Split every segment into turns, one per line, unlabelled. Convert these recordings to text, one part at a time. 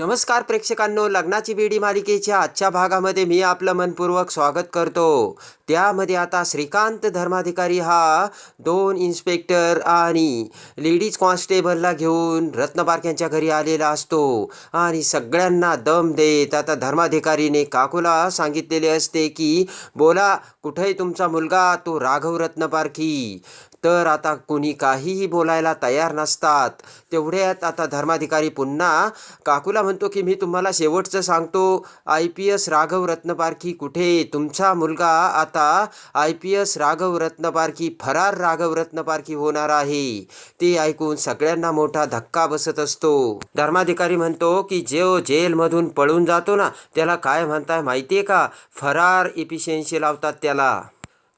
नमस्कार प्रेक्षकांनो लग्नाची बेडी मालिकेच्या आजच्या भागामध्ये मी आपलं मनपूर्वक स्वागत करतो. त्यामध्ये आता श्रीकांत धर्माधिकारी हा दोन इन्स्पेक्टर आणि लेडीज कॉन्स्टेबलला घेऊन रत्नपार्क यांच्या घरी आलेला असतो आणि सगळ्यांना दम देत आता धर्माधिकारीने काकूला सांगितलेले असते की बोला कुठे तुमचा मुलगा? तो राघव रत्नपारखी तर आता कोणी काहीही बोलायला तयार नसतात. तेवढ्यात आता धर्माधिकारी पुन्हा काकूला म्हणतो की मी तुम्हाला शेवटचं सांगतो. I P S Raghav Ratnaparkhi कुठे? तुमचा मुलगा आता I P S Raghav Ratnaparkhi फरार राघव रत्नपारखी होणार आहे. ते ऐकून सगळ्यांना मोठा धक्का बसत असतो. धर्माधिकारी म्हणतो की जो जेलमधून पळून जातो ना त्याला काय म्हणताय माहितीये का? फरार इफिशियन्सी लावतात त्याला.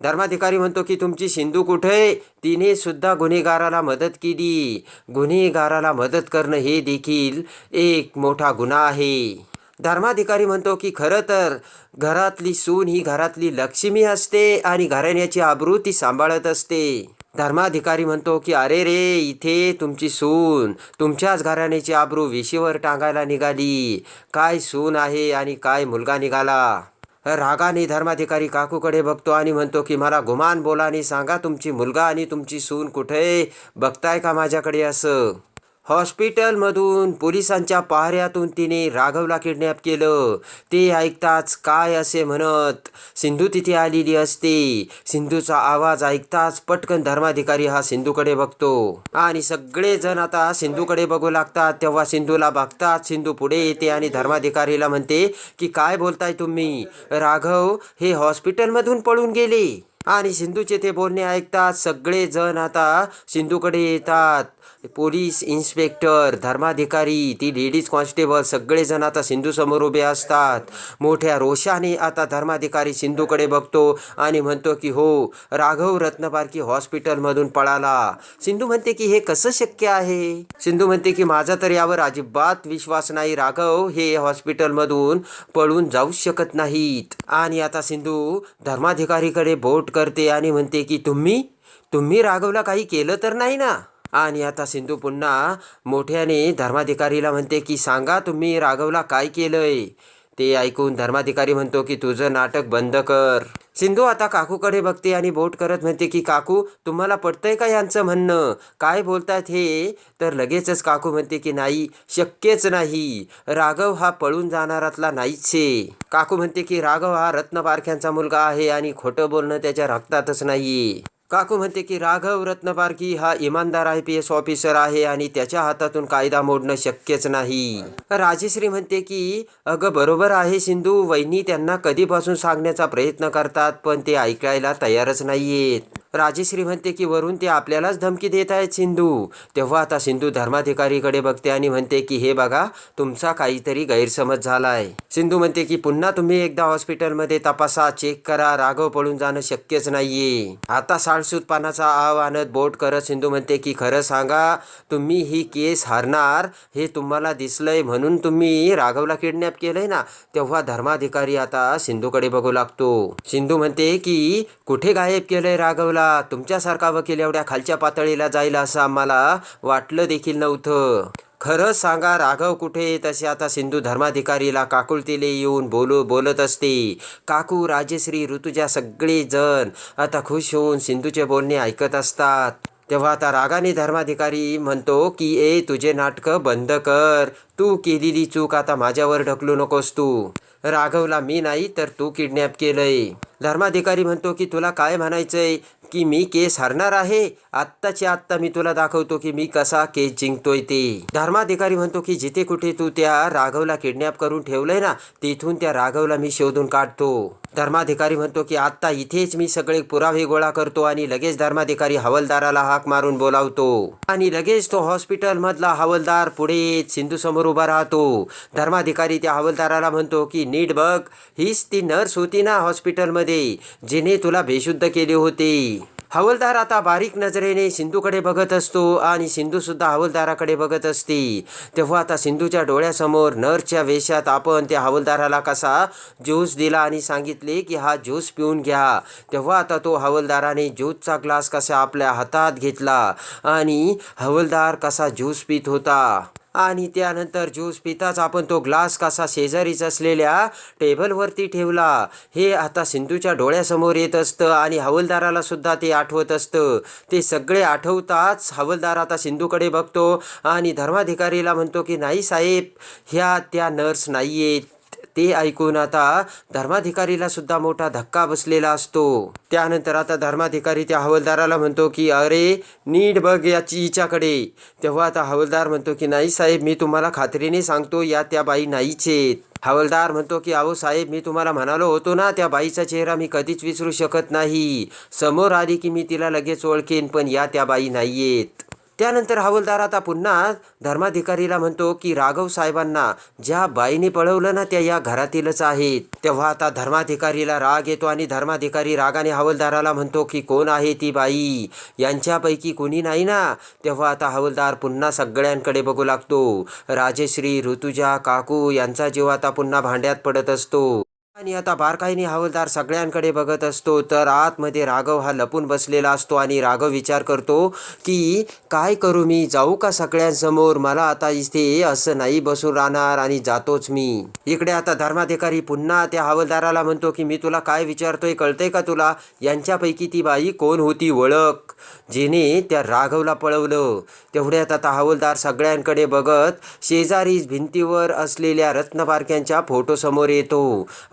धर्माधिकारी म्हणतो की तुमची सिंधू कुठे? तिने सुद्धा गुन्हेगाराला मदत केली. गुन्हेगाराला मदत करणं हे देखील एक मोठा गुन्हा आहे. धर्माधिकारी म्हणतो की खरं तर घरातली सून ही घरातली लक्ष्मी असते आणि घराण्याची आबरू ती सांभाळत असते. धर्माधिकारी म्हणतो की अरे रे इथे तुमची सून तुमच्याच घराण्याची आबरू विशीवर टांगायला निघाली. काय सून आहे आणि काय मुलगा निघाला? रागाने धर्माधिकारी काकूकडे बघतो आणि म्हणतो की मला गुमान बोला आणि सांगा तुमची मुलगा आणि तुमची सून कुठे? बघताय का माझ्याकडे असं? हॉस्पिटलमधून पोलिसांच्या पहाऱ्यातून तिने राघवला किडनॅप केलं. ते ऐकताच काय असे म्हणत सिंधू तिथे आलेली असते. सिंधूचा आवाज ऐकताच पटकन धर्माधिकारी हा सिंधूकडे बघतो. आणि सगळेजण आता सिंधूकडे बघू लागतात. तेव्हा सिंधूला बघतात. सिंधू पुढे येते आणि धर्माधिकारीला म्हणते की काय बोलताय तुम्ही? राघव हे हॉस्पिटलमधून पळून गेले. आणि सिंधूचे ते बोलणे ऐकतात सगळेजण आता सिंधूकडे येतात. पोलीस इन्स्पेक्टर धर्माधिकारी ती लेडीज कॉन्स्टेबल सगळेजण आता सिंधू समोर उभे असतात. मोठ्या रोषाने आता धर्माधिकारी सिंधूकडे बघतो आणि म्हणतो की हो राघव रत्नपारखी हॉस्पिटलमधून पळाला. सिंधू म्हणते की हे कसं शक्य आहे? सिंधू म्हणते की माझा तर यावर अजिबात विश्वास नाही राघव. हे हॉस्पिटलमधून पळून जाऊ शकत नाहीत. आणि आता सिंधू धर्माधिकारीकडे बोट करते आणि म्हणते की तुम्ही तुम्ही राघवला काही केलं तर नाही ना? आणि आता सिंधू पुन्हा मोठ्याने धर्माधिकारीला म्हणते की सांगा तुम्ही राघवला काय केलंय? ते ऐकून धर्माधिकारी म्हणतो की तुझं नाटक बंद कर. सिंधू आता काकूकडे बघते आणि बोट करत म्हणते की काकू तुम्हाला पटतंय का यांचं म्हणणं? काय बोलतात हे? तर लगेचच काकू म्हणते की नाही शक्यच नाही. राघव हा पळून जाणारातला नाहीच आहे काकू म्हणते की राघव हा रत्नपारख्यांचा मुलगा आहे आणि खोटं बोलणं त्याच्या रक्तातच नाही काकू म्हणते की राघव रत्नपारखी हा इमानदार आय पी एस ऑफिसर आहे आणि त्याच्या हातातून कायदा मोडणं शक्यच नाही. राजेश्री म्हणते की अगं बरोबर आहे सिंधू वहिनी त्यांना कधीपासून सांगण्याचा प्रयत्न करतात पण ते ऐकायला तयारच नाहीयेत. राजेश्री म्हणते की वरून ते आपल्यालाच धमकी देत आहेत सिंधू. तेव्हा आता सिंधू धर्माधिकारीकडे बघते आणि म्हणते की हे बघा तुमचा काहीतरी गैरसमज झाला आहे सिंधू म्हणते की पुन्हा तुम्ही एकदा हॉस्पिटलमध्ये तपासा चेक करा राघव पळून जाणं शक्यच नाहीये. आता साळसूतपणाचा आव आणत बोट करत सिंधू म्हणते की खरं सांगा तुम्ही ही केस हारणार हे तुम्हाला दिसलंय म्हणून तुम्ही राघवला किडनॅप केलंय ना तेव्हा धर्माधिकारी आता सिंधूकडे बघू लागतो. सिंधू म्हणते की कुठे गायब केलंय राघवला? तुमच्यासारखा वकील एवढ्या खालच्या पातळीला जाईल असं आम्हाला वाटलं देखील नव्हतं. खरंच सांगा राघव कुठे? तसे आता सिंधू धर्माधिकारीला काकुळतीले येऊन बोलू बोलत असते. काकू राजेश्री ऋतुजा सगळे जण आता खुश होऊन सिंधूचे बोलणे ऐकत असतात. तेव्हा आता रागाने धर्माधिकारी म्हणतो की ए तुझे नाटकं बंद कर. तू केलेली चूक आता माझ्यावर ढकलू नकोस तू. राघवला मी नाही तर तू किडनॅप केलंय. धर्माधिकारी म्हणतो की तुला काय म्हणायचंय? की मी केस हरणार आहे. आत्ताच्या आत्ता मी तुला दाखवतो की मी कसा केस जिंकतोय ते. धर्माधिकारी म्हणतो की जिथे कुठे तू त्या राघवला किडनॅप करून ठेवलंय ना तिथून त्या राघवला मी शोधून काढतो. धर्माधिकारी म्हणतो की आत्ता इथेच मी सगळे पुरावे गोळा करतो आणि लगेच धर्माधिकारी हवलदाराला हाक मारून बोलावतो. आणि लगेच तो हॉस्पिटल मधला हवलदार पुढे सिंधूसमोर सिंधू समोर उभा राहतो. धर्माधिकारी त्या हवलदाराला म्हणतो की नीट बघ हीच ती नर्स होती ना हॉस्पिटलमध्ये जिने तुला बेशुद्ध केले होते. हवलदार आता बारीक नजरेने सिंधूकडे बघत असतो आणि सिंधूसुद्धा हवलदाराकडे बघत असते. तेव्हा आता सिंधूच्या डोळ्यासमोर नर्सच्या वेशात आपण त्या हवलदाराला कसा ज्यूस दिला आणि सांगितले की हा ज्यूस पिऊन घ्या. तेव्हा आता तो हवलदाराने ज्यूसचा ग्लास कसा आपल्या हातात घेतला आणि हवलदार कसा ज्यूस पित होता. आणि त्यानंतर ज्यूस पिताच आपण तो ग्लास कसा शेजारीच असलेल्या टेबलवरती ठेवला. हे आता सिंधूच्या डोळ्यासमोर येत असतं आणि हवलदाराला सुद्धा ते आठवत असतं. ते सगळे आठवताच हवलदार आता सिंधूकडे बघतो आणि धर्माधिकारीला म्हणतो की नाही साहेब ह्या त्या नर्स नाही आहेत ते ऐकून आता धर्माधिकारीला सुद्धा मोठा धक्का बसलेला असतो. त्यानंतर आता धर्माधिकारी त्या हवलदाराला म्हणतो की अरे नीट बघ याची हिच्याकडे. तेव्हा आता हवलदार म्हणतो की नाही साहेब मी तुम्हाला खात्रीने सांगतो या त्या बाई नाहीच आहेत. हवलदार म्हणतो की अहो साहेब मी तुम्हाला म्हणालो होतो ना त्या बाईचा चेहरा मी कधीच विसरू शकत नाही. समोर आली की मी तिला लगेच ओळखेन पण या त्या बाई नाही आहेत त्यानंतर हवलदार आता पुन्हा धर्माधिकारीला म्हणतो की राघव साहेबांना ज्या बाईने पळवलं ना त्या या घरातीलच आहेत. तेव्हा आता धर्माधिकारीला राग येतो आणि धर्माधिकारी रागाने हवलदाराला म्हणतो की कोण आहे ती बाई? यांच्यापैकी कोणी नाही ना? तेव्हा आता हवलदार पुन्हा सगळ्यांकडे बघू लागतो. राजेश्री ऋतुजा काकू यांचा जीव आता पुन्हा भांड्यात पडत असतो. आणि आता बारकाईने हवलदार सगळ्यांकडे बघत असतो तर आतमध्ये राघव हा लपून बसलेला असतो आणि राघव विचार करतो की काय करू मी? जाऊ का सगळ्यांसमोर? मला आता इथे असं नाही बसून राहणार आणि जातोच मी. इकडे आता धर्माधिकारी पुन्हा त्या हवलदाराला म्हणतो की मी तुला काय विचारतोय? कळतंय का तुला? यांच्यापैकी ती बाई कोण होती ओळख? जिने त्या राघवला पळवलं. तेवढ्यात आता हवलदार सगळ्यांकडे बघत शेजारी भिंतीवर असलेल्या रत्नबारक्यांच्या फोटोसमोर येतो.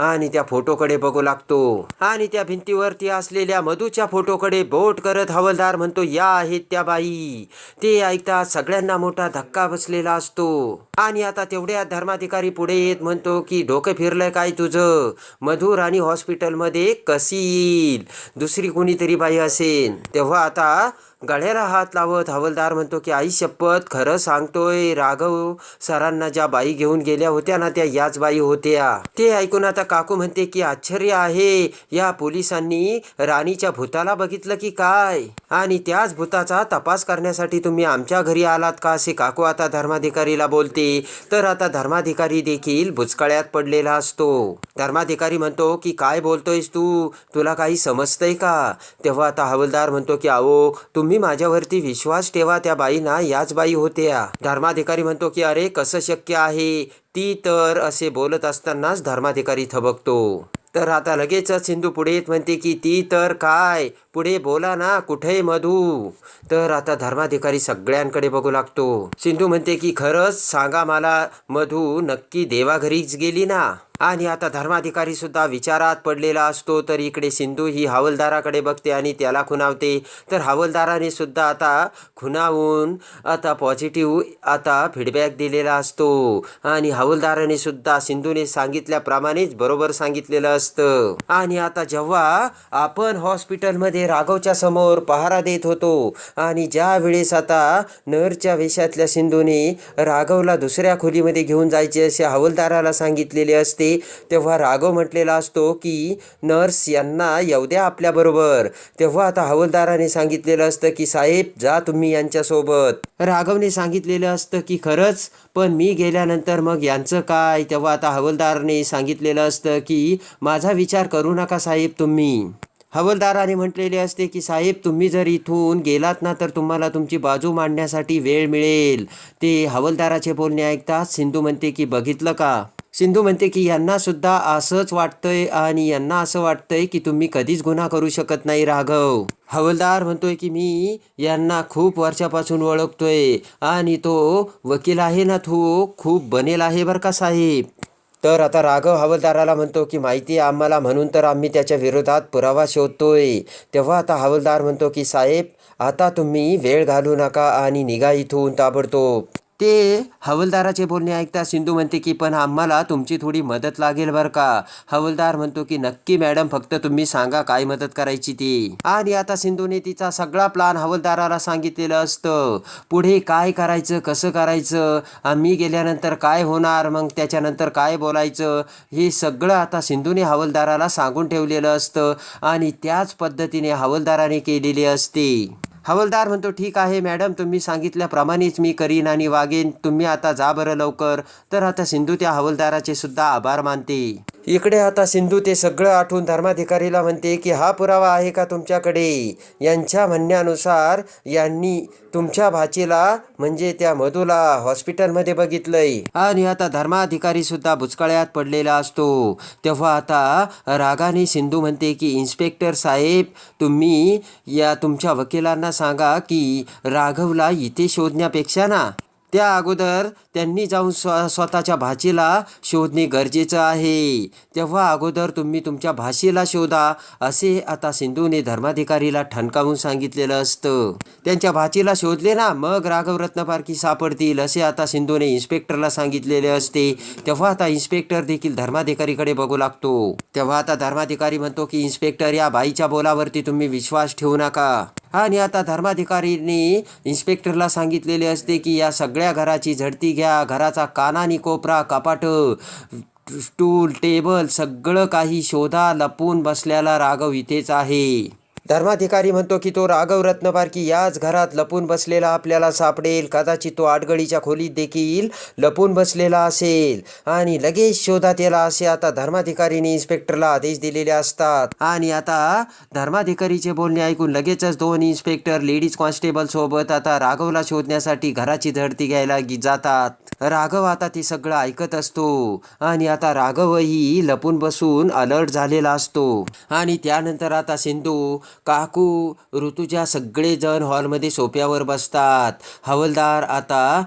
आणि त्या फोटोकडे बघू लागतो. आणि त्या भिंतीवरती असलेल्या मधूच्या फोटोकडे बोट करत हवलदार म्हणतो या आहेत त्या बाई. ते ऐकता सगळ्यांना मोठा धक्का बसलेला असतो. आणि आता तेवढ्या धर्माधिकारी पुढे येत म्हणतो की डोकं फिरलंय काय तुझं? मधू राणी हॉस्पिटलमध्ये कशी येईल? दुसरी कोणीतरी बाई असेल तेव्हा आता गळ्याला हात लावत हवलदार म्हणतो की आई शपथ खरं सांगतोय. राघव सरांना ज्या बाई घेऊन गेल्या होत्या ना त्या याच बाई होत्या. ते ऐकून आता काकू म्हणते की आश्चर्य आहे. या पोलिसांनी राणीच्या भूताला बघितलं की काय? आणि त्याच भूताचा तपास करण्यासाठी तुम्ही आमच्या घरी आलात का? असे काकू आता धर्माधिकारीला बोलते. तर आता धर्माधिकारी देखील भुचकळ्यात पडलेला असतो. धर्माधिकारी म्हणतो की काय बोलतोयस तू? तुला काही समजतंय का? तेव्हा आता हवलदार म्हणतो की अहो तुम्ही माझ्यावरती विश्वास ठेवा त्या बाईना याच बाई होत्या. धर्माधिकारी म्हणतो की अरे कसं शक्य आहे? ती तर असे बोलत असतानाच धर्माधिकारी थबकतो. तर आता लगेचच सिंधू पुढे येत म्हणते की ती तर काय? पुढे बोला ना कुठे मधू? तर आता धर्माधिकारी सगळ्यांकडे बघू लागतो. सिंधू म्हणते की खरंच सांगा मला मधू नक्की देवाघरीच गेली ना? आणि आता धर्माधिकारी सुद्धा विचारात पडलेला असतो तर इकडे सिंधू ही हवलदाराकडे बघते आणि त्याला खुणावते. तर हवलदाराने सुद्धा आता खुणावून आता पॉझिटिव्ह आता फीडबॅक दिलेला असतो. आणि हवलदाराने सुद्धा सिंधूने सांगितल्याप्रमाणेच बरोबर सांगितलेलं असतं. आणि आता जेव्हा आपण हॉस्पिटलमध्ये राघवच्या समोर पहारा देत होतो आणि ज्या वेळेस आता नरच्या वेशातल्या सिंधूने राघवला दुसऱ्या खोलीमध्ये घेऊन जायचे असे हवलदाराला सांगितलेले असते तेव्हा राघव म्हटलेला असतो की नर्स यांना येऊ द्या आपल्याबरोबर तेव्हा आता हवलदाराने सांगितलेलं असतं की साहेब जा तुम्ही यांच्यासोबत. राघवने सांगितलेलं असतं की खरंच पण मी गेल्यानंतर मग यांचं काय? तेव्हा आता हवलदाराने सांगितलेलं असतं की माझा विचार करू नका साहेब तुम्ही. हवलदाराने म्हटलेले असते की साहेब तुम्ही जर इथून गेलात ना तर तुम्हाला तुमची बाजू मांडण्यासाठी वेळ मिळेल. ते हवलदाराचे बोलणे ऐकताच सिंधू म्हणते की बघितलं का? सिंधू म्हणते की यांना सुद्धा असंच वाटतंय आणि यांना असं वाटतंय की तुम्ही कधीच गुन्हा करू शकत नाही राघव. हवलदार म्हणतोय की मी यांना खूप वर्षापासून ओळखतोय आणि तो वकील आहे ना तो? खूप बनेल आहे बरं का साहेब? तर आता राघव हवलदाराला म्हणतो की माहिती आहे आम्हाला म्हणून तर आम्ही त्याच्या विरोधात पुरावा शोधतोय. तेव्हा आता हवलदार म्हणतो की साहेब आता तुम्ही वेळ घालू नका आणि निघा इथून ताबडतोब. ते हवलदाराचे बोलणे ऐकता सिंधू म्हणते की पण आम्हाला तुमची थोडी मदत लागेल बरं का? हवलदार म्हणतो की नक्की मॅडम फक्त तुम्ही सांगा काय मदत करायची ती. आणि आता सिंधूने तिचा सगळा प्लान हवलदाराला सांगितलेलं असतं. पुढे काय करायचं कसं करायचं आम्ही गेल्यानंतर काय होणार मग त्याच्यानंतर काय बोलायचं हे सगळं आता सिंधूने हवलदाराला सांगून ठेवलेलं असतं आणि त्याच पद्धतीने हवलदाराने केलेली असते. हवलदार म्हणतो ठीक आहे मॅडम तुम्ही सांगितल्याप्रमाणेच मी करीन आणि वागेन. तुम्ही आता जा बरं लवकर. तर आता सिंधू त्या हवलदाराचे सुद्धा आभार मानते. इकडे आता सिंधू ते सगळं आठवून धर्माधिकारीला म्हणते की हा पुरावा आहे का तुमच्याकडे? यांच्या म्हणण्यानुसार यांनी तुमच्या भाचीला म्हणजे त्या मधूला हॉस्पिटलमध्ये बघितलंय. आणि आता धर्माधिकारी सुद्धा भुचकळ्यात पडलेला असतो. तेव्हा आता रागाने सिंधू म्हणते की इन्स्पेक्टर साहेब तुम्ही या तुमच्या वकिलांना सांगा की राघवला इथे शोधण्यापेक्षा ना त्या अगोदर त्यांनी जाऊन स्व स्वतःच्या भाचीला शोधणे गरजेचं आहे. तेव्हा अगोदर तुम्ही तुमच्या भाषेला शोधा असे आता सिंधूने धर्माधिकारीला ठणकावून सांगितलेलं असतं. त्यांच्या भाचीला शोधले ना मग राघव रत्नपारखी सापडतील असे आता सिंधूने इन्स्पेक्टरला सांगितलेले असते. तेव्हा आता इन्स्पेक्टर देखील धर्माधिकारीकडे बघू लागतो. तेव्हा आता धर्माधिकारी म्हणतो की इन्स्पेक्टर या बाईच्या बोलावरती तुम्ही विश्वास ठेवू नका. आणि आता धर्माधिकारीने इन्स्पेक्टरला सांगितलेले असते की या सगळ्या घराची झडती घ्या घराचा कानानी कोपरा कपाट स्टूल टेबल सगळं काही शोधा लपून बसलेला राघव इथेच आहे. धर्माधिकारी म्हणतो की तो राघव रत्नपारकी याच घरात लपून बसलेला आपल्याला सापडेल. कदाचित तो आडगळीच्या खोलीत देखील लपून बसलेला असेल. आणि लगेच शोधात याला असे आता धर्माधिकारीने इन्स्पेक्टरला आदेश दिलेले असतात. आणि आता धर्माधिकारीचे बोलणे ऐकून लगेचच दोन इन्स्पेक्टर लेडीज कॉन्स्टेबल सोबत आता राघवला शोधण्यासाठी घराची झडती घ्यायला जातात. राघव आता ते सगळं ऐकत असतो. आणि आता राघवही लपून बसून अलर्ट झालेला असतो. आणि त्यानंतर आता सिंधू काकू ऋतुजा सगळेजण हॉलमध्ये सोप्यावर बसतात. हवलदार आता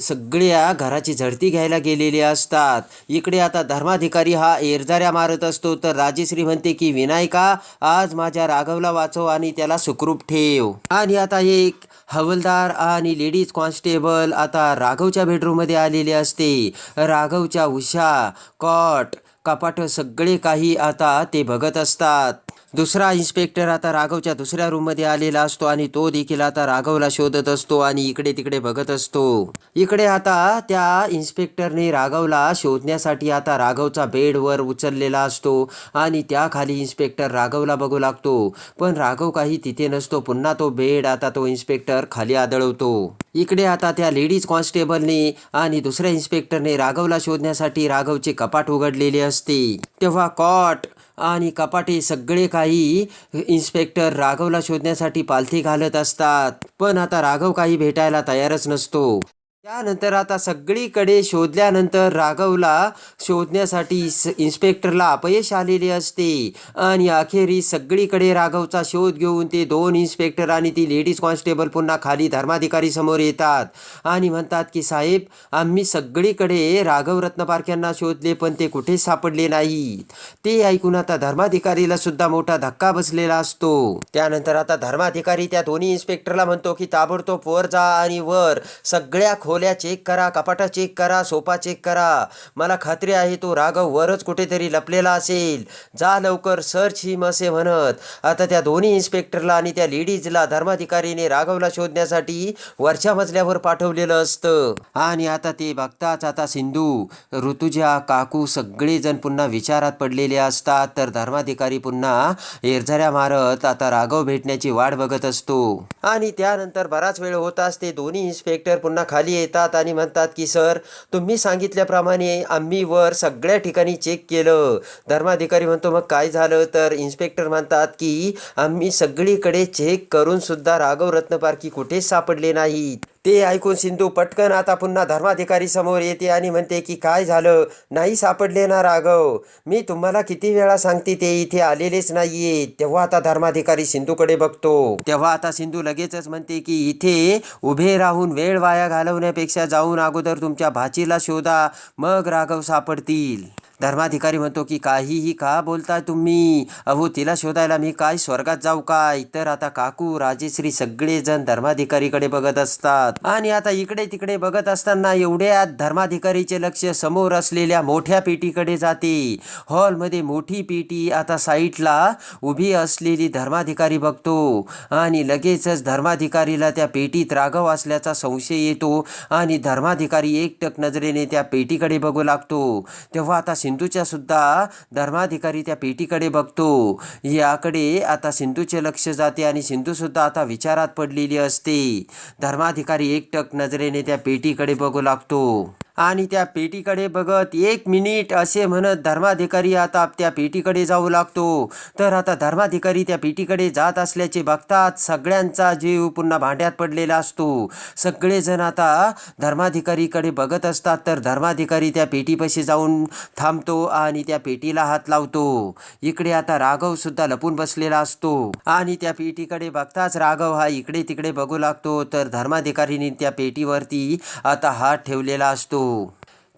सगळ्या घराची झडती घ्यायला गेलेले असतात. इकडे आता धर्माधिकारी हा एरजाऱ्या मारत असतो तर राजेश्री म्हणते की विनायका आज माझ्या राघवला वाचव आणि त्याला सुखरूप ठेव. आणि आता एक हवलदार आणि लेडीज कॉन्स्टेबल आता राघवच्या बेडरूममध्ये आलेले असते. राघवच्या उषा कॉट कपाट सगळे काही आता ते बघत असतात. दुसरा इन्स्पेक्टर आता राघवच्या दुसऱ्या रूममध्ये आलेला असतो आणि तो देखील आता राघवला शोधत असतो आणि इकडे तिकडे बघत असतो. इकडे आता त्या इन्स्पेक्टरने राघवला शोधण्यासाठी आता राघवचा बेडवर उचललेला असतो आणि त्याखाली इन्स्पेक्टर राघवला बघू लागतो. पण राघव काही तिथे नसतो. पुन्हा तो बेड आता तो इन्स्पेक्टर खाली आदळवतो. इकडे आता त्या लेडीज कॉन्स्टेबलने आणि दुसऱ्या इन्स्पेक्टरने राघवला शोधण्यासाठी राघवचे कपाट उघडलेले असते. तेव्हा कॉट आणि कपाटे सगळे काही इन्स्पेक्टर राघवला शोधण्यासाठी पालथी घालत असतात. पण आता राघव काही भेटायला तयारच नसतो. त्यानंतर आता सगळीकडे शोधल्यानंतर राघवला शोधण्यासाठी स- इन्स्पेक्टरला अपयश आलेले असते. आणि अखेरीस सगळीकडे राघवचा शोध घेऊन ते दोन इन्स्पेक्टर आणि ती लेडीज कॉन्स्टेबल पुन्हा खाली धर्माधिकारी समोर येतात. आणि म्हणतात की साहेब आम्ही सगळीकडे राघव रत्नपारख्यांना शोधले पण ते कुठेच सापडले नाहीत? ते ऐकून आता धर्माधिकारीला सुद्धा मोठा धक्का बसलेला असतो. त्यानंतर आता धर्माधिकारी त्या दोन्ही इन्स्पेक्टरला म्हणतो की ताबडतोब वर जा आणि वर सगळ्या खोल गोल्या चेक करा कपाटा चेक करा सोपा चेक करा. मला खात्री आहे तो राघव वरच कुठेतरी लपलेला असेल. जा लवकर सर्च हिम असे म्हणत. आता त्या दोन्ही इन्स्पेक्टरला आणि त्या लेडीजला धर्माधिकारीने राघवला शोधण्यासाठी वरच्या मजल्यावर पाठवलेलं असतं. आणि आता ते बघताच आता सिंधू ऋतुजा काकू सगळेजण पुन्हा विचारात पडलेले असतात. तर धर्माधिकारी पुन्हा एरझऱ्या मारत आता राघव भेटण्याची वाट बघत असतो. आणि त्यानंतर बराच वेळ होताच ते दोन्ही इन्स्पेक्टर पुन्हा खाली येतात आणि म्हणतात की सर तुम्ही सांगितल्याप्रमाणे आम्ही वर सगळ्या ठिकाणी चेक केलं. धर्माधिकारी म्हणतो मग काय झालं? तर इन्स्पेक्टर म्हणतात की आम्ही सगळीकडे चेक करून सुद्धा राघव रत्नपारखी कुठेच सापडले नाहीत? ते ऐकून सिंधू पटकन आता पुन्हा धर्माधिकारी समोर येते आणि म्हणते की काय झालं? नाही सापडले ना राघव. मी तुम्हाला किती वेळा सांगते ते इथे आलेलेच नाहीये. तेव्हा आता धर्माधिकारी सिंधूकडे बघतो. तेव्हा आता सिंधू लगेचच म्हणते की इथे उभे राहून वेळ वाया घालवण्यापेक्षा जाऊन अगोदर तुमच्या भाचीला शोधा. मग राघव सापडतील. धर्माधिकारी म्हणतो की काहीही का बोलताय तुम्ही? अहो तिला शोधायला मी काय स्वर्गात जाऊ काय? तर आता काकू राजेश्री सगळेजण धर्माधिकारीकडे बघत असतात. आणि आता इकडे तिकडे बघत असताना एवढ्यात धर्माधिकारीचे लक्ष समोर असलेल्या मोठ्या पेटीकडे जाते. हॉलमध्ये मोठी पेटी आता साईटला उभी असलेली धर्माधिकारी बघतो. आणि लगेचच धर्माधिकारीला त्या पेटीत राघव असल्याचा संशय येतो आणि धर्माधिकारी एकटक नजरेने त्या पेटीकडे बघू लागतो. तेव्हा आता सिंधूच्या सुद्धा धर्माधिकारी त्या पेटीकडे बघतो. याकडे आता सिंधूचे लक्ष जाते आणि सिंधू सुद्धा आता विचारात पडलेली असते. धर्माधिकारी एकटक नजरेने त्या पेटीकडे बघू लागतो. आणि त्या पेटीकडे बघत एक मिनिट असे म्हणत धर्माधिकारी आता त्या पेटीकडे जाऊ लागतो. तर आता धर्माधिकारी त्या पेटीकडे जात असल्याचे बघतात सगळ्यांचा जीव पुन्हा भांड्यात पडलेला असतो. सगळेजण आता धर्माधिकारीकडे बघत असतात तर धर्माधिकारी त्या पेटीपाशी जाऊन थांबतो आणि त्या पेटीला हात लावतो. इकडे आता राघव सुद्धा लपून बसलेला असतो आणि त्या पेटीकडे बघताच राघव हा इकडे तिकडे बघू लागतो. तर धर्माधिकारीने त्या पेटीवरती आता हात ठेवलेला असतो.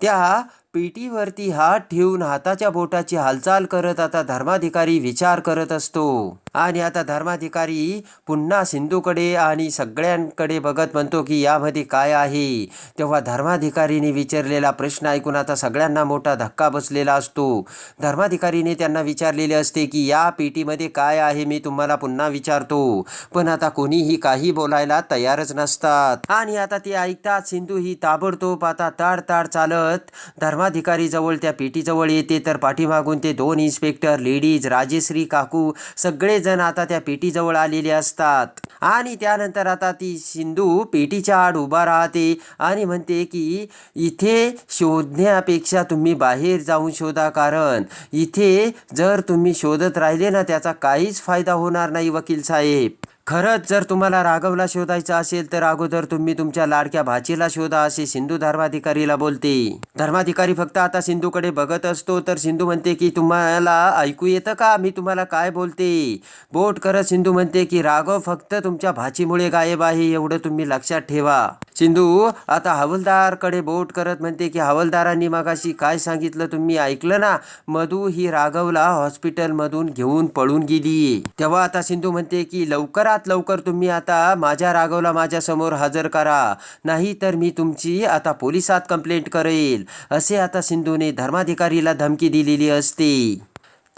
त्या पेटीवरती हात ठेवून हाताच्या बोटाची हालचाल करत आता धर्माधिकारी विचार करत असतो. आणि आता धर्माधिकारी पुन्हा सिंधूकडे आणि सगळ्यांकडे बघत म्हणतो की यामध्ये काय आहे? तेव्हा धर्माधिकारीने विचारलेला प्रश्न ऐकून आता सगळ्यांना मोठा धक्का बसलेला असतो. धर्माधिकारीने त्यांना विचारलेले असते की या पेटीमध्ये काय आहे मी तुम्हाला पुन्हा विचारतो. पण आता कोणीही काही बोलायला तयारच नसतात. आणि आता ते ऐकतात सिंधू ही ताबडतोब आता ताड ताड चालत धर्मा धर्माधिकारीजवळ त्या पेटीजवळ येते. तर पाठीमागून ते दोन इन्स्पेक्टर लेडीज राजेश्री काकू सगळेजण आता त्या पेटीजवळ आलेले असतात. आणि त्यानंतर आता ती सिंधू पेटीच्या आड उभा राहते आणि म्हणते की इथे शोधण्यापेक्षा तुम्ही बाहेर जाऊन शोधा कारण इथे जर तुम्ही शोधत राहिले ना त्याचा काहीच फायदा होणार नाही वकील साहेब. खरंच जर तुम्हाला राघवला शोधायचं असेल तर अगोदर तुम्ही तुमच्या लाडक्या भाचीला शोधा असे सिंधू धर्माधिकारीला बोलते. धर्माधिकारी फक्त आता सिंधूकडे बघत असतो तर सिंधू म्हणते की तुम्हाला ऐकू येतं का? मी तुम्हाला काय बोलते? बोट करत सिंधू म्हणते की राघव फक्त तुमच्या भाचीमुळे गायब आहे एवढं तुम्ही लक्षात ठेवा. सिंधू आता हवलदारकडे बोट करत म्हणते की हवलदारांनी मगाशी काय सांगितलं तुम्ही ऐकलं ना? मधू ही राघवला हॉस्पिटलमधून घेऊन पळून गेली. तेव्हा आता सिंधू म्हणते की लवकरात लवकर तुम्ही आता माझ्या राघवला माझ्यासमोर हजर करा. नाही तर मी तुमची आता पोलिसात कंप्लेंट करेल. असे आता सिंधूने धर्माधिकारीला धमकी दिलेली असते.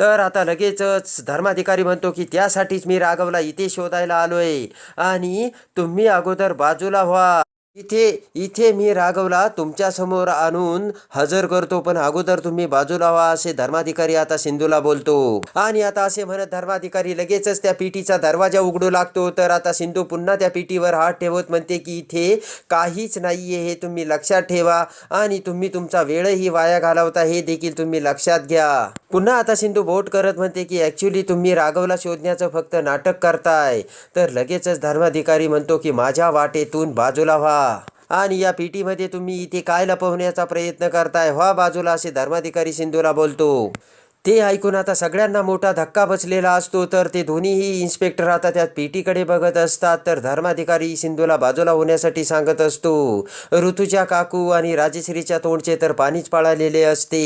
तर आता लगेचच धर्माधिकारी म्हणतो की त्यासाठीच मी राघवला इथे शोधायला आलोय. आणि तुम्ही अगोदर बाजूला व्हा. इथे इथे मी राघवला तुमच्यासमोर आणून हजर करतो पण अगोदर तुम्ही बाजूला व्हा असे धर्माधिकारी आता सिंधूला बोलतो. आणि आता असे म्हणत धर्माधिकारी लगेचच त्या पीटीचा दरवाजा उघडू लागतो. तर आता सिंधू पुन्हा त्या पीटीवर हात ठेवत म्हणते की इथे काहीच नाहीये हे तुम्ही लक्षात ठेवा आणि तुम्ही तुमचा वेळही वाया घालवता हे देखील तुम्ही लक्षात घ्या. पुन्हा आता सिंधू बोट करत म्हणते की ॲक्च्युली तुम्ही राघवला शोधण्याचं फक्त नाटक करताय. तर लगेचच धर्माधिकारी म्हणतो की माझ्या वाटेतून बाजूला व्हा. आणि या पीटीमध्ये तुम्ही इथे काय लपवण्याचा प्रयत्न करताय? व्हा बाजूला असे धर्माधिकारी सिंधूला बोलतो. ते ऐकून आता सगळ्यांना मोठा धक्का बसलेला असतो. तर ते दोन्हीही इन्स्पेक्टर आता त्या पेटीकडे बघत असतात. तर धर्माधिकारी सिंधूला बाजूला होण्यासाठी सांगत असतो ऋतूच्या काकू आणि राजेश्रीच्या तोंडचे तर पाणीच पाळालेले असते.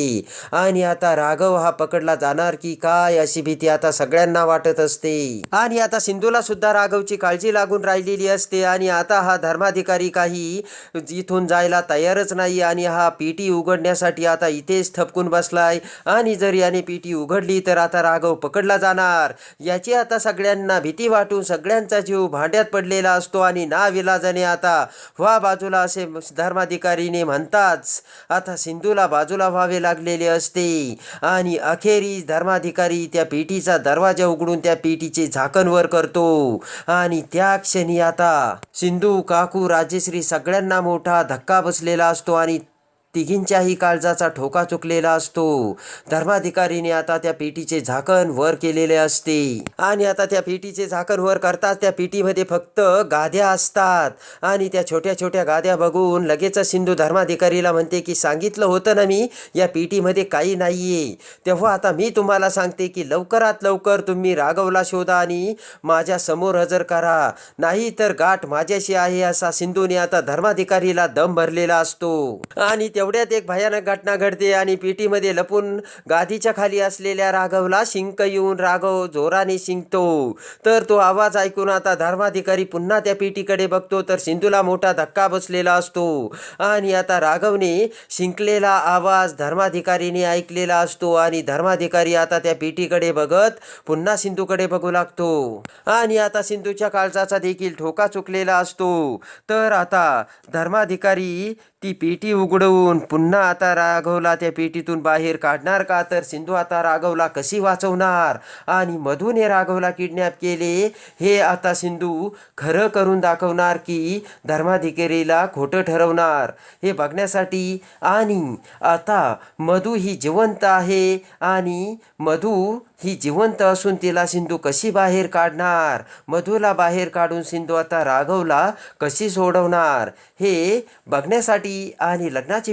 आणि आता राघव हा पकडला जाणार की काय अशी भीती आता सगळ्यांना वाटत असते. आणि आता सिंधूला सुद्धा राघवची काळजी लागून राहिलेली असते. आणि आता हा धर्माधिकारी काही इथून जायला तयारच नाही. आणि हा पेटी उघडण्यासाठी आता इथेच थपकून बसलाय. आणि जर याने पेटी उघडली तर आता राघव पकडला जाणार. याची आता सगळ्यांना भीती वाटून सगळ्यांचा जीव भांड्यात पडलेला असतो आणि ना विलाजाने आता व्हा बाजूला असे धर्माधिकारीने म्हणताच आता सिंधूला बाजूला व्हावे लागलेले असते. आणि अखेरीस धर्माधिकारी त्या पेटीचा दरवाजा उघडून त्या पेटीचे झाकण वर करतो. आणि त्या क्षणी आता सिंधू काकू राजेश्री सगळ्यांना मोठा धक्का बसलेला असतो आणि तिघींच्याही काळजाचा ठोका चुकलेला असतो. धर्माधिकारीने आता त्या पेटीचे झाकण वर केलेले असते. आणि आता त्या पेटीचे झाकण वर करताच त्या पेटीमध्ये फक्त गाद्या असतात. आणि त्या छोट्या छोट्या गाद्या बघून लगेचच सिंधू धर्माधिकारीला म्हणते की सांगितलं होतं ना मी या पेटीमध्ये काही नाहीये. तेव्हा आता मी तुम्हाला सांगते की लवकरात लवकर तुम्ही राघवला शोधा आणि माझ्यासमोर हजर करा. नाही तर गाठ माझ्याशी आहे असा सिंधूने आता धर्माधिकारीला दम भरलेला असतो. आणि तेवढ्यात एक भयानक घटना घडते आणि पेटीमध्ये लपून गादीच्या खाली असलेल्या राघवला शिंक येऊन राघव जोराने शिंकतो. तर तो आवाज ऐकून आता धर्माधिकारी पुन्हा त्या पेटीकडे बघतो तर सिंधूला मोठा धक्का बसलेला असतो. आणि आता राघवने शिंकलेला आवाज धर्माधिकारीने ऐकलेला असतो आणि धर्माधिकारी आता त्या पेटीकडे बघत पुन्हा सिंधूकडे बघू लागतो. आणि आता सिंधूच्या काळजाचा देखील ठोका चुकलेला असतो. तर आता धर्माधिकारी ती पेटी उघडवून म्हणून पुन्हा आता राघवला त्या पेटीतून बाहेर काढणार का? तर सिंधू आता राघवला कशी वाचवणार? आणि मधूने राघवला किडनॅप केले हे आता सिंधू खरं करून दाखवणार की धर्माधिकारीला खोटं ठरवणार. हे बघण्यासाठी आणि आता मधू ही जिवंत आहे आणि मधू ही जिवंत असून तिला सिंधू कशी बाहेर काढणार? मधूला बाहेर काढून सिंधू आता राघवला कशी सोडवणार? हे बघण्यासाठी आणि लग्नाची